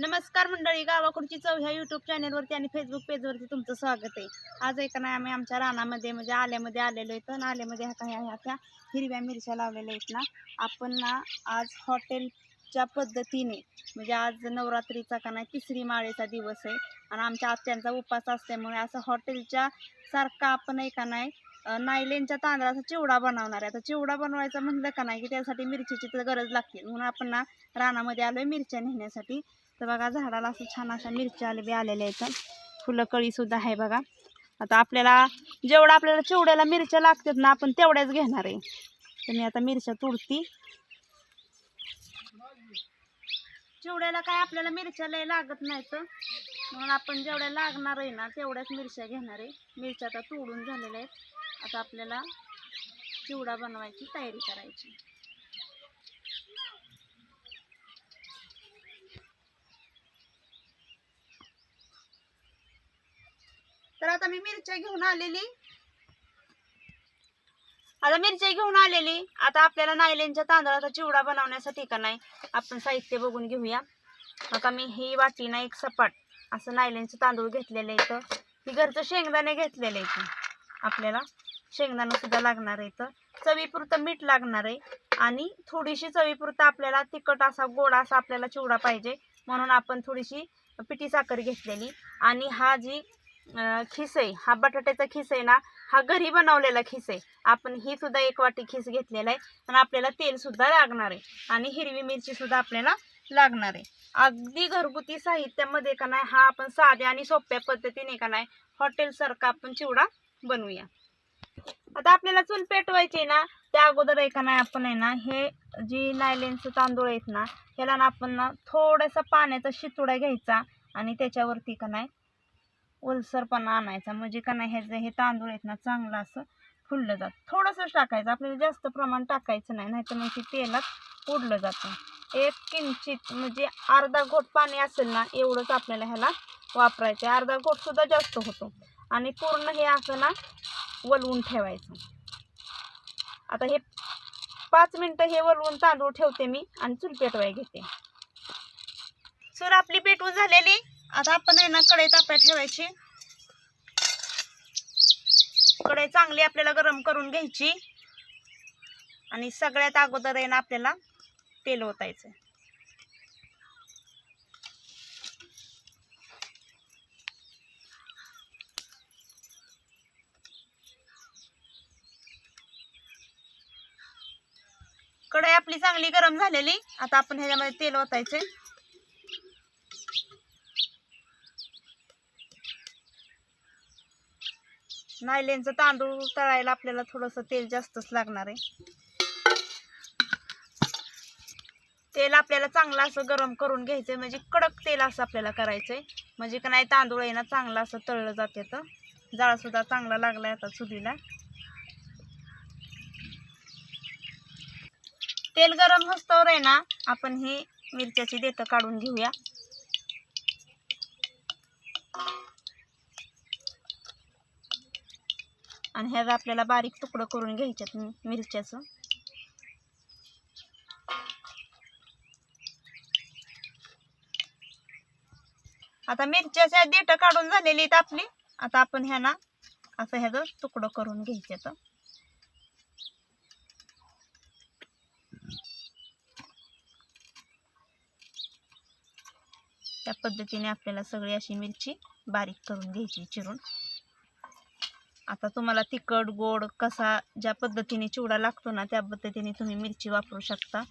नमस्कार मंडळी गावाकडची चव ह्या युट्यूब चॅनलवरती आणि फेसबुक पेजवरती तुमचं स्वागत आहे. आज एका नाही आम्ही आमच्या रानामध्ये म्हणजे आल्यामध्ये आलेलो आहे. तर आल्यामध्ये ह्या काही ह्या त्या हिरव्या मिरच्या लावलेल्या आहेत ना. आपण ना आज हॉटेलच्या पद्धतीने म्हणजे आज नवरात्रीचा का नाही तिसरी माळेचा दिवस आहे. आणि आमच्या आत्यांचा उपास असल्यामुळे असं हॉटेलच्या सारखा आपण एका नाही नायलेनच्या तांदळाचा चिवडा बनवणार आहे. आता चिवडा बनवायचा म्हणलं का नाही की त्यासाठी मिरचीची तर गरज लागते. म्हणून आपण ना रानामध्ये आलो आहे मिरच्या नेण्यासाठी. तर बघा झाडाला असं छान अशा मिरच्या आले बी आलेल्या आहेत. फुलं कळी सुद्धा आहे बघा. आता आपल्याला जेवढं आपल्याला चिवड्याला मिरच्या लागतात ना आपण तेवढ्याच घेणार आहे. तर मी आता मिरच्या तुडती. चिवड्याला काय आपल्याला मिरच्या लय लागत नाहीत. म्हणून आपण जेवढ्या लागणार आहे ना तेवढ्याच मिरच्या घेणार आहे. मिरच्या आता तोडून झालेल्या आहेत. आता आपल्याला चिवडा बनवायची तयारी करायची. तर आता मी मिरच्या घेऊन आलेली. आता मिरच्या घेऊन आलेली. आता आपल्याला नायलेनच्या तांदळाचा चिवडा बनवण्यासाठी का नाही आपण साहित्य बघून घेऊया. आता मी ही वाटी ना एक सपाट असं नायलेनचं तांदूळ घेतलेलं आहे इथं. ही घरचं शेंगदाणे घेतलेलं आहे इथं. आपल्याला शेंगदाणं सुद्धा लागणार आहे इथं. चवीपुरतं मीठ लागणार आहे. आणि थोडीशी चवीपुरतं आपल्याला तिखट असा गोड असा आपल्याला चिवडा पाहिजे. म्हणून आपण थोडीशी पिठी साखर घेतलेली. आणि हा जी अं, खिस. आहे हा बटाट्याचा खिस आहे ना हा घरी बनवलेला खिस. आहे आपण ही सुद्धा एक वाटी खिस घेतलेला आहे. आणि आपल्याला तेल सुद्धा लागणार आहे. आणि हिरवी मिरची सुद्धा आपल्याला लागणार आहे. अगदी घरगुती साहित्यामध्ये का नाही हा आपण साध्या आणि सोप्या पद्धतीने का नाही हॉटेलसारखा आपण चिवडा बनवूया. आता आपल्याला चूल पेटवायची आहे ना त्या अगोदर आहे का नाही आपण आहे ना हे जी नायलेनचं तांदूळ आहेत ना ह्याला ना आपण ना थोडासा पाण्याचा शितुडा घ्यायचा आणि त्याच्यावरती का नाही ओलसरपणा आणायचा. म्हणजे का नाही ह्याचं हे तांदूळ आहेत ना चांगलं असं फुललं जात. थोडंसंच टाकायचं. आपल्याला जास्त प्रमाण टाकायचं नाही. नाहीतर मग ते तेलात उडलं जातं. एक किंचित म्हणजे अर्धा घोट पाणी असेल ना एवढंच आपल्याला ह्याला वापरायचं आहे. अर्धा घोट सुद्धा जास्त होतो. आणि पूर्ण हे असं ना वलवून ठेवायचं. आता हे पाच मिनटं हे वलवून तांदूळ ठेवते मी आणि चूल पेटवाय घेते. सर आपली पेटवून झालेली? आता आपण आहे ना कढई ताप्या ठेवायची. कढई चांगली आपल्याला गरम करून घ्यायची. आणि सगळ्यात अगोदर आहे ना आपल्याला तेल ओतायचं. कढई आपली चांगली गरम झालेली. आता आपण ह्याच्यामध्ये तेल ओतायचे. नायलेनचं तांदूळ तळायला आपल्याला थोडंसं तेल जास्तच लागणार आहे. तेल आपल्याला चांगलं असं गरम करून घ्यायचं म्हणजे कडक तेल असं आपल्याला करायचंय. म्हणजे का नाही तांदूळ आहे ना चांगलं असं तळलं जाते तर जाळासुद्धा चांगला लागलाय आता चुलीला तेल गरम होस्तवर आहे ना आपण ही मिरच्याची देतं काढून घेऊया. आणि ह्याचा आपल्याला बारीक तुकडं करून घ्यायच्यात मिरच्याचं. आता मिरच्याच्या देठ काढून झालेली आहेत आपली. आता आपण ह्या ना असं ह्याचं तुकडं करून घ्यायचं त्या पद्धतीने आपल्याला सगळी अशी मिरची बारीक करून घ्यायची चिरून. आता तुम्हाला तिखट गोड कसा ज्या पद्धतीने चिवडा लागतो ना त्या पद्धतीने तुम्ही मिरची वापरू शकता.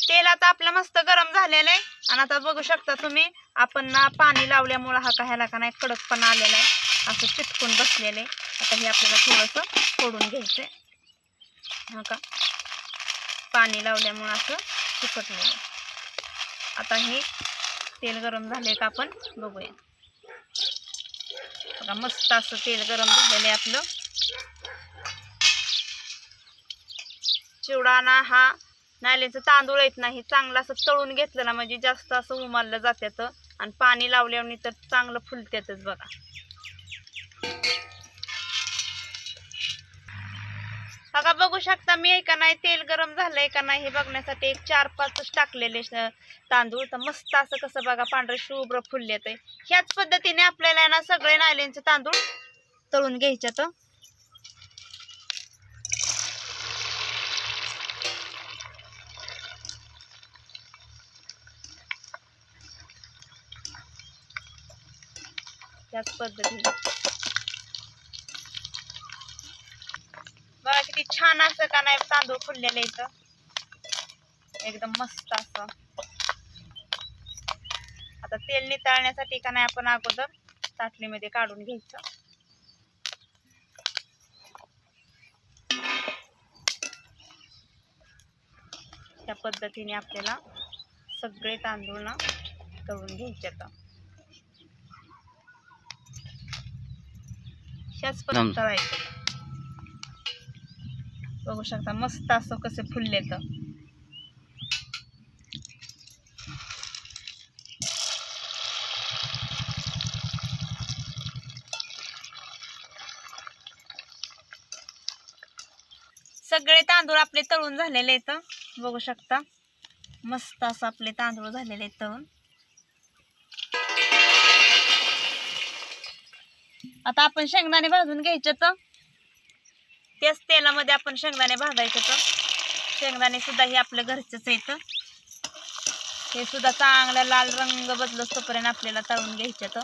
तेल आता आपलं मस्त गरम झालेलं आहे. आणि आता बघू शकता तुम्ही आपण ना पाणी लावल्यामुळं हा का ह्याला का नाही कडकपणा आलेला आहे. असं चिटकून बसलेलं आहे. आता हे आपल्याला थोडंसं फोडून घ्यायचं आहे हा का? पाणी लावल्यामुळं असं तिखट नाही. आता हे तेल गरम झाले का आपण बघूया. बघा मस्त असं तेल गरम झालेलं आहे आपलं. चिवडाना हा नाल्याचं तांदूळ येत नाही चांगलं असं तळून घेतलं ना म्हणजे जास्त असं उमाललं जात्यात. आणि पाणी लावल्यावर तर चांगलं फुलत्यातच बघा. बघा बघू शकता मी आहे का नाही? तेल गरम झालंय का नाही हे बघण्यासाठी एक चार पाचच टाकलेले तांदूळ. तर मस्त असं कसं बघा पांढरे शुभ्र फुलले ते ह्याच पद्धतीने आपल्याला ना सगळे नायलेंचे तांदूळ तळून घ्यायचे तर त्याच पद्धतीने. बघा किती छान असं का नाही तांदूळ फुललेले इथं. एकदम मस्त असं. आता तेल नितळण्यासाठी का नाही आपण अगोदर ताटलीमध्ये काढून घ्यायचं. त्या पद्धतीने आपल्याला सगळे तांदूळ ना तळून घ्यायचे आता. तळायचं. बघू शकता. मस्त असं कसे फुलले तर सगळे तांदूळ आपले तळून झालेले आहेत. बघू शकता. मस्त असं आपले तांदूळ झालेले आहेत तळून. आता आपण शेंगदाणे भाजून घ्यायचे तर त्याच तेलामध्ये आपण शेंगदाणे भाजायचे तर. शेंगदाणे सुद्धा हे आपल्या घरचंच येतं हे सुद्धा चांगला लाल रंग बदलत तोपर्यंत आपल्याला तळून घ्यायचं तर.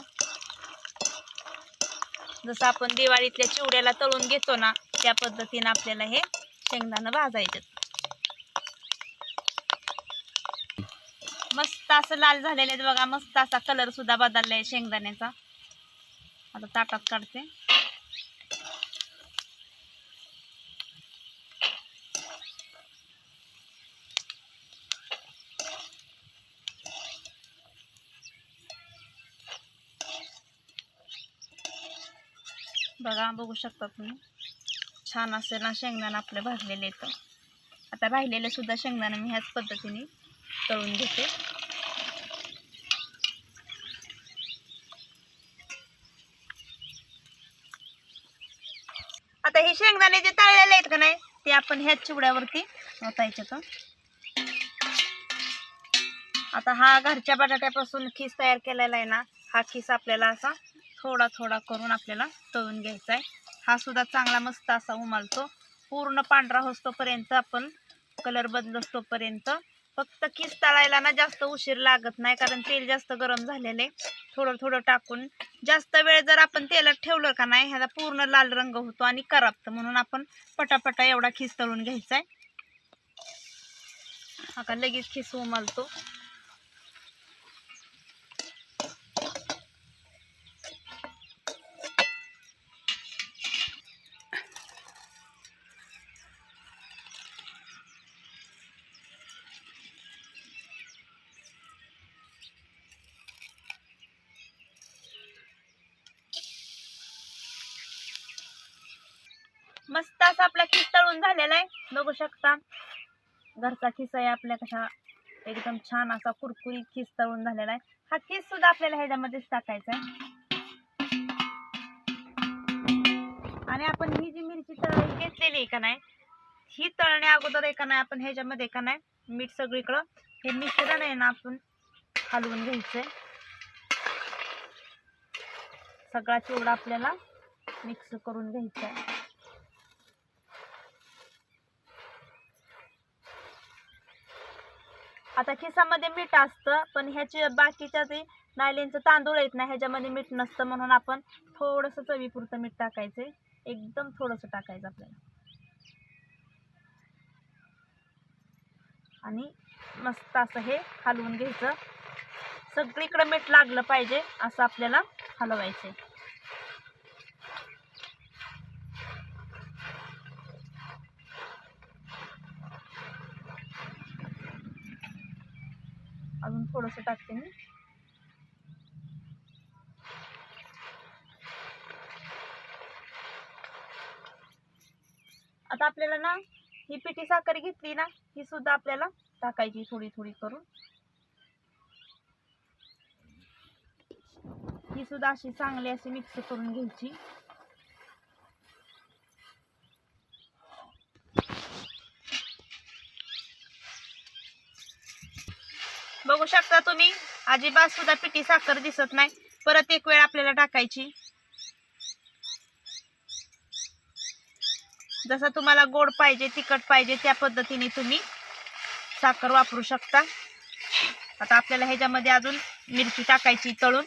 जसं आपण दिवाळीतल्या चिवड्याला तळून घेतो ना त्या पद्धतीनं आपल्याला हे शेंगदाणं भाजायचं. मस्त असं लाल झालेले आहेत बघा मस्त असा कलर सुद्धा बदललाय आहे शेंगदाण्याचा. आता ताटात काढते. बघा बघू शकता तुम्ही. छान असे ना शेंगदाणा आपले भाजलेले येतं आता राहिलेले सुद्धा शेंगदाणा मी ह्याच पद्धतीने तळून घेते. आता हे शेंगदाणे जे तळलेले आहेत का नाही ते आपण ह्याच चिवड्यावरती ओतायचे तर. आता हा घरच्या बटाट्यापासून खीस तयार केलेला आहे ना हा खीस आपल्याला असा थोडा थोडा करून आपल्याला तळून घ्यायचा आहे हा सुद्धा चांगला मस्त असा उमालतो. पूर्ण पांढरा होतोपर्यंत आपण कलर बदलतोपर्यंत फक्त किस तळायला ना जास्त उशीर लागत नाही कारण तेल जास्त गरम झालेले. थोडं थोडं टाकून जास्त वेळ जर आपण तेलात ठेवलं का नाही ह्याला पूर्ण लाल रंग होतो आणि करापत. म्हणून आपण पटापटा एवढा खिस तळून घ्यायचा आहे आता लगेच खिस उमालतो. मस्त असा आपला खिस तळून झालेला आहे. बघू शकता. घरचा खिस आहे आपल्या कशा एकदम छान असा कुरकुरीत खिस तळून झालेला आहे. हा खिस सुद्धा आपल्याला ह्याच्यामध्येच टाकायचा आहे. आणि आपण ही जी मिरची तळून घेतलेली आहे का नाही ही तळण्या अगोदर आहे का नाही आपण ह्याच्यामध्ये का नाही मीठ सगळीकडं हे मिश्रण आहे ना आपण हलवून घ्यायचंय. सगळा चिवडा आपल्याला मिक्स करून घ्यायचा आहे. आता खिसामध्ये मीठ असतं पण ह्याचे बाकीच्या जे नायलेंचं तांदूळ आहेत ना ह्याच्यामध्ये मीठ नसतं म्हणून आपण थोडंसं चवीपुरतं मीठ टाकायचं. एकदम थोडंसं टाकायचं आपल्याला. आणि मस्त असं हे हलवून घ्यायचं. सगळीकडे मीठ लागलं पाहिजे असं आपल्याला हलवायचं अजून थोडंसं टाकते मी. आता आपल्याला ना ही पिठी साखर घेतली ना ही सुद्धा आपल्याला टाकायची थोडी थोडी करून. ही सुद्धा अशी चांगली अशी मिक्स करून घ्यायची. बघू शकता तुम्ही. अजिबात सुद्धा पिठी साखर दिसत नाही. परत एक वेळ आपल्याला टाकायची. जसं तुम्हाला गोड पाहिजे तिखट पाहिजे त्या पद्धतीने तुम्ही साखर वापरू शकता. आता आपल्याला ह्याच्यामध्ये अजून मिरची टाकायची तळून.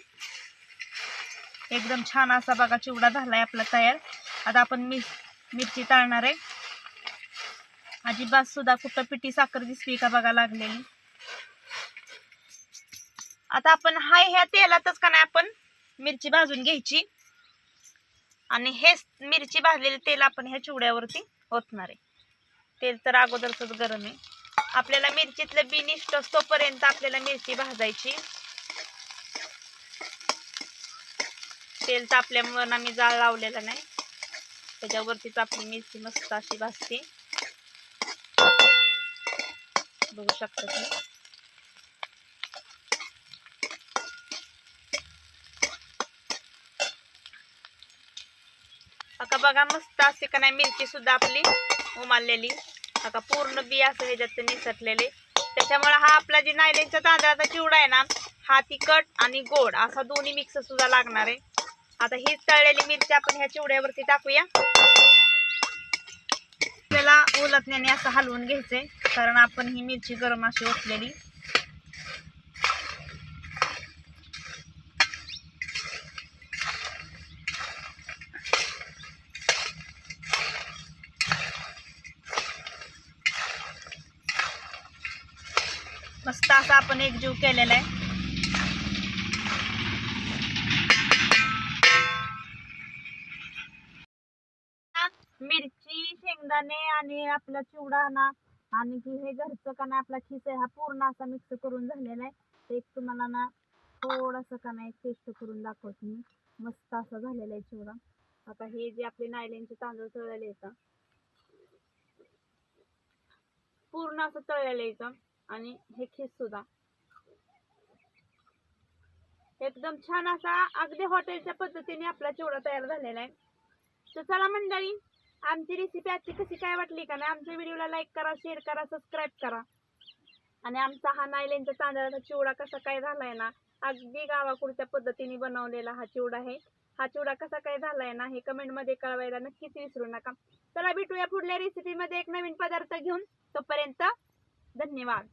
एकदम छान असा बघा चिवडा झालाय आपला तयार. आता आपण मिर मिरची तळणार आहे. अजिबात सुद्धा कुठं पिठी साखर दिसली का बघा लागलेली. आता आपण हाय ह्या तेलातच का नाही आपण मिरची भाजून घ्यायची. आणि हेच मिरची भाजलेले तेल आपण ह्या चिवड्यावरती ओतणार आहे. तेल तर अगोदरच गरम आहे. आपल्याला मिरचीतलं बी निष्ठ तोपर्यंत आपल्याला मिरची भाजायची. तेल तापल्यामुळं ना आम्ही जाळ लावलेला नाही. त्याच्यावरतीच आपली मिरची मस्त अशी भाजते. बघू शकता तुम्ही. आता बघा मस्त असे का नाही मिरची सुद्धा आपली उमाललेली. आता पूर्ण बी असं ह्याच्यात निसटलेले. त्याच्यामुळे हा आपला जे नायलेनचा तांदळाचा चिवडा आहे ना हा तिखट आणि गोड असा दोन्ही मिक्स सुद्धा लागणार आहे. आता हीच तळलेली मिरची आपण ह्या चिवड्यावरती टाकूया. त्याला ओलतण्याने असं हलवून घ्यायचंय कारण आपण ही मिरची गरम अशी ओतलेली मस्त असा आपण एक जीव केलेला आहे. मिरची शेंगदाणे आणि आपला चिवडा ना आणि की हे घरचं का नाही आपला खिस आहे हा पूर्ण असा मिक्स करून झालेला आहे. ते एक तुम्हाला ना थोडंसं का नाही टेस्ट करून दाखवते मी. मस्त असा झालेला आहे चिवडा. आता हे जे आपले नायलेनचे तांदूळ तळलेले येतं पूर्ण असं तळलेलं येतं आणि हे खीस सुद्धा. एकदम छान असा अगदी हॉटेलच्या पद्धतीने आपला चिवडा तयार झालेला आहे. तर चला मंडळी आमची रेसिपी आजची कशी काय वाटली का नाही आमच्या व्हिडिओला लाईक करा शेअर करा सबस्क्राईब करा. आणि आमचा हा नायलेनच्या तांदळाचा चिवडा कसा काय झालाय ना अगदी गावाकडच्या पद्धतीने बनवलेला हा चिवडा आहे. हा चिवडा कसा काय झालाय ना हे कमेंटमध्ये कळवायला नक्कीच विसरू नका. चला भेटूया पुढल्या रेसिपीमध्ये एक नवीन पदार्थ घेऊन. तोपर्यंत धन्यवाद.